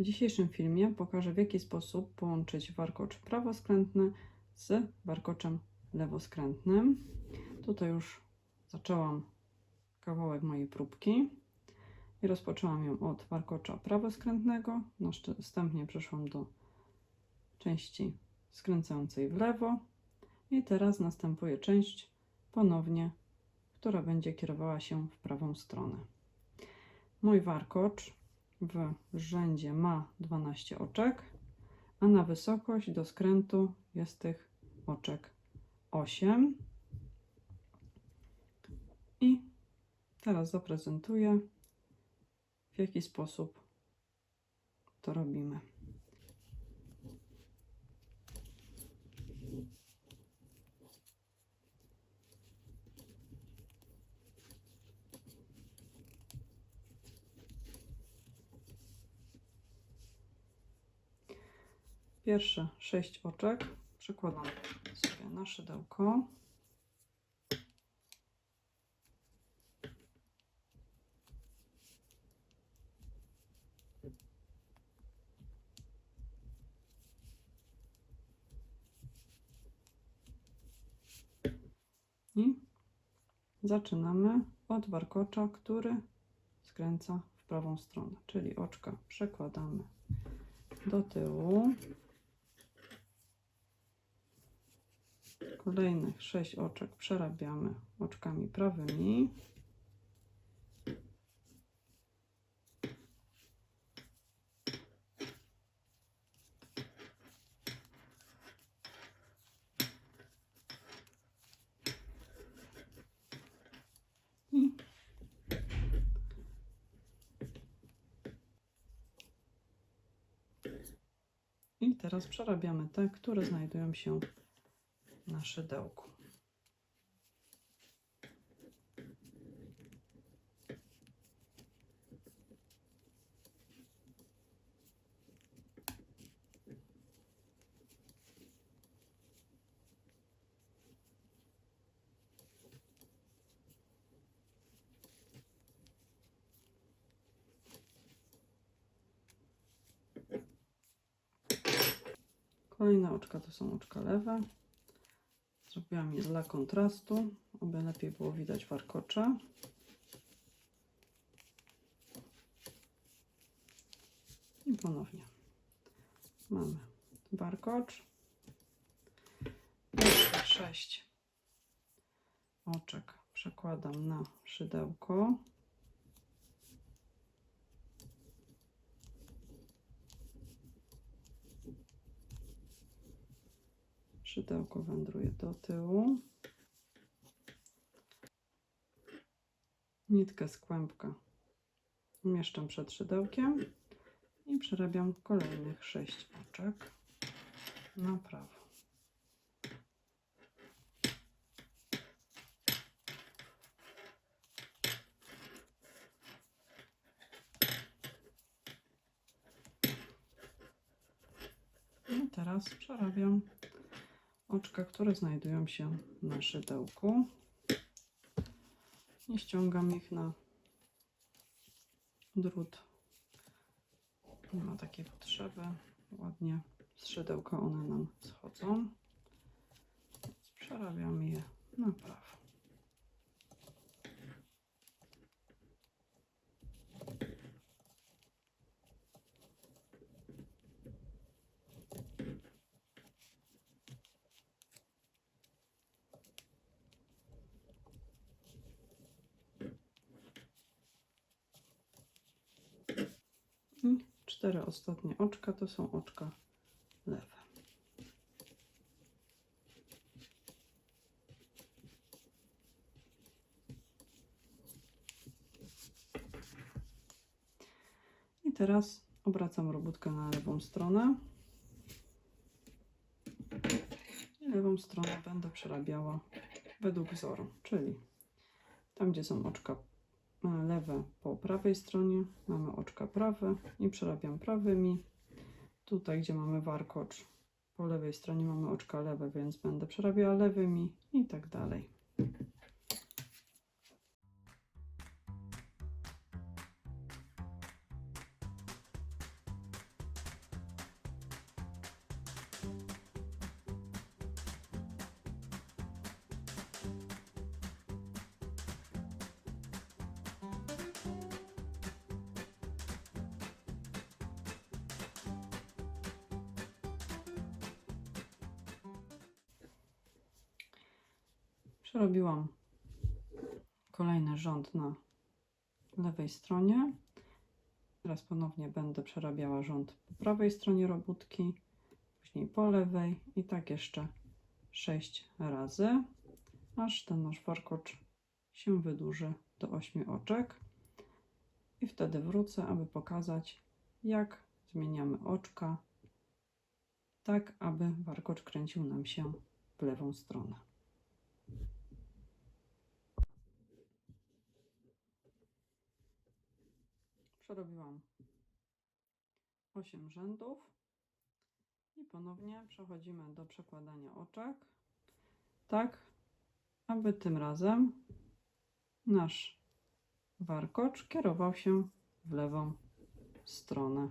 W dzisiejszym filmie pokażę w jaki sposób połączyć warkocz prawoskrętny z warkoczem lewoskrętnym. Tutaj już zaczęłam kawałek mojej próbki i rozpoczęłam ją od warkocza prawoskrętnego. Następnie przeszłam do części skręcającej w lewo i teraz następuje część ponownie, która będzie kierowała się w prawą stronę. Mój warkocz w rzędzie ma 12 oczek, a na wysokość do skrętu jest tych oczek 8. I teraz zaprezentuję, w jaki sposób to robimy. Pierwsze sześć oczek przekładam sobie na szydełko. I zaczynamy od warkocza, który skręca w prawą stronę, czyli oczka przekładamy do tyłu. Kolejnych 6 oczek przerabiamy oczkami prawymi. I teraz przerabiamy te, które znajdują się na szydełku. Kolejne oczka to są oczka lewe. Zrobiłam je dla kontrastu, aby lepiej było widać warkocze. I ponownie mamy warkocz. Jeszcze sześć oczek przekładam na szydełko. Szydełko wędruje do tyłu. Nitkę z kłębka umieszczam przed szydełkiem i przerabiam kolejnych 6 oczek na prawo. I teraz przerabiam oczka, które znajdują się na szydełku. Nie ściągam ich na drut. Nie ma takiej potrzeby. Ładnie z szydełka one nam schodzą. Przerabiam je na prawo. I cztery ostatnie oczka to są oczka lewe. I teraz obracam robótkę na lewą stronę. I lewą stronę będę przerabiała według wzoru, czyli tam, gdzie są oczka lewe po prawej stronie, mamy oczka prawe i przerabiam prawymi. Tutaj, gdzie mamy warkocz, po lewej stronie mamy oczka lewe, więc będę przerabiała lewymi i tak dalej. Przerobiłam kolejny rząd na lewej stronie. Teraz ponownie będę przerabiała rząd po prawej stronie robótki, później po lewej i tak jeszcze 6 razy, aż ten nasz warkocz się wydłuży do 8 oczek. I wtedy wrócę, aby pokazać, jak zmieniamy oczka, tak aby warkocz kręcił nam się w lewą stronę. Przerobiłam 8 rzędów. I ponownie przechodzimy do przekładania oczek, tak aby tym razem nasz warkocz kierował się w lewą stronę.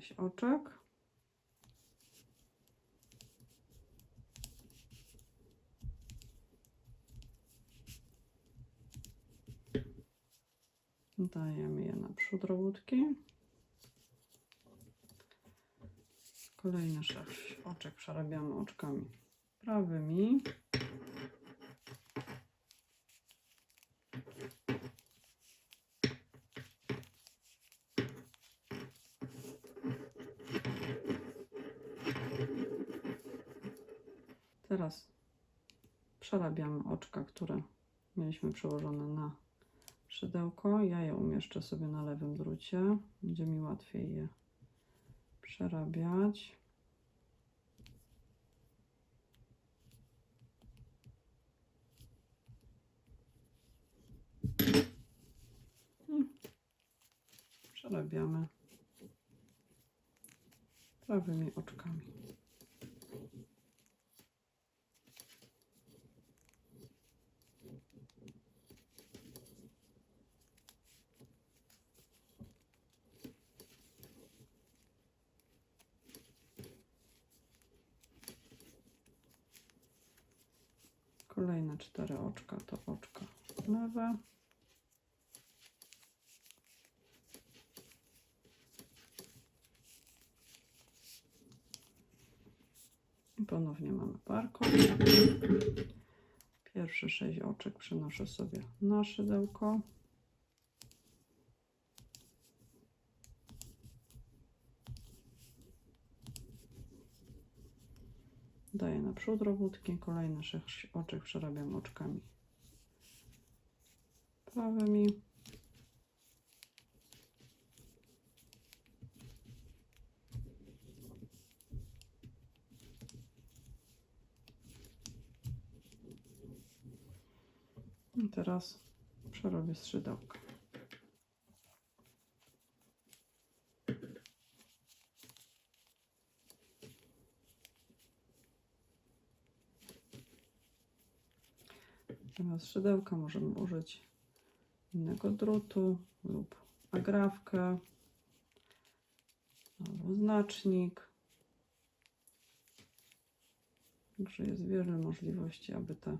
6 oczek. Dajemy je na przód robótki. Kolejne 6 oczek przerabiamy oczkami prawymi. Teraz przerabiamy oczka, które mieliśmy przełożone na szydełko. Ja je umieszczę sobie na lewym drucie. Będzie mi łatwiej je przerabiać. I Przerabiamy prawymi oczkami. Kolejne cztery oczka to oczka lewe. I ponownie mamy parko. Pierwsze sześć oczek przenoszę sobie na szydełko. Daję na przód robótki. Kolejne sześć oczek przerabiam oczkami prawymi. I teraz przerobię skrzydełka. Zamiast szydełka możemy użyć innego drutu lub agrafkę albo znacznik. Także jest wiele możliwości, aby te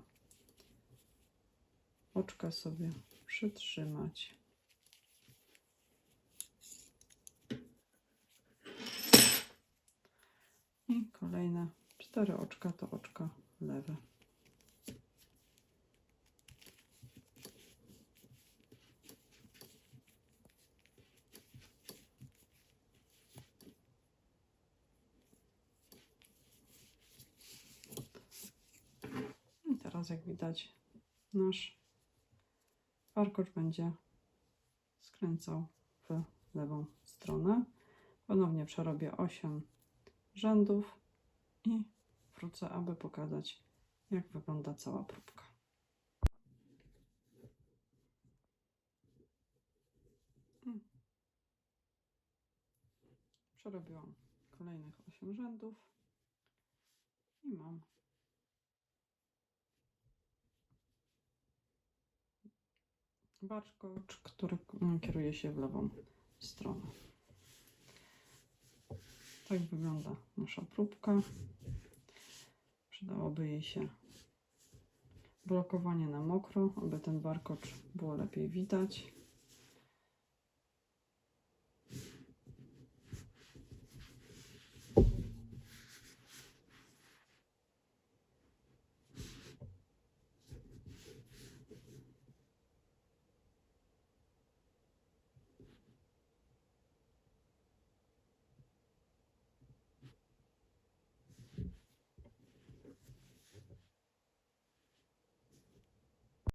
oczka sobie przytrzymać. I kolejne cztery oczka to oczka lewe. I teraz jak widać nasz warkocz będzie skręcał w lewą stronę. Ponownie przerobię 8 rzędów i wrócę, aby pokazać jak wygląda cała próbka. Mm. Przerobiłam kolejnych 8 rzędów i mam warkocz, który mm, kieruje się w lewą stronę. Tak wygląda nasza próbka. Przydałoby jej się blokowanie na mokro, aby ten warkocz było lepiej widać.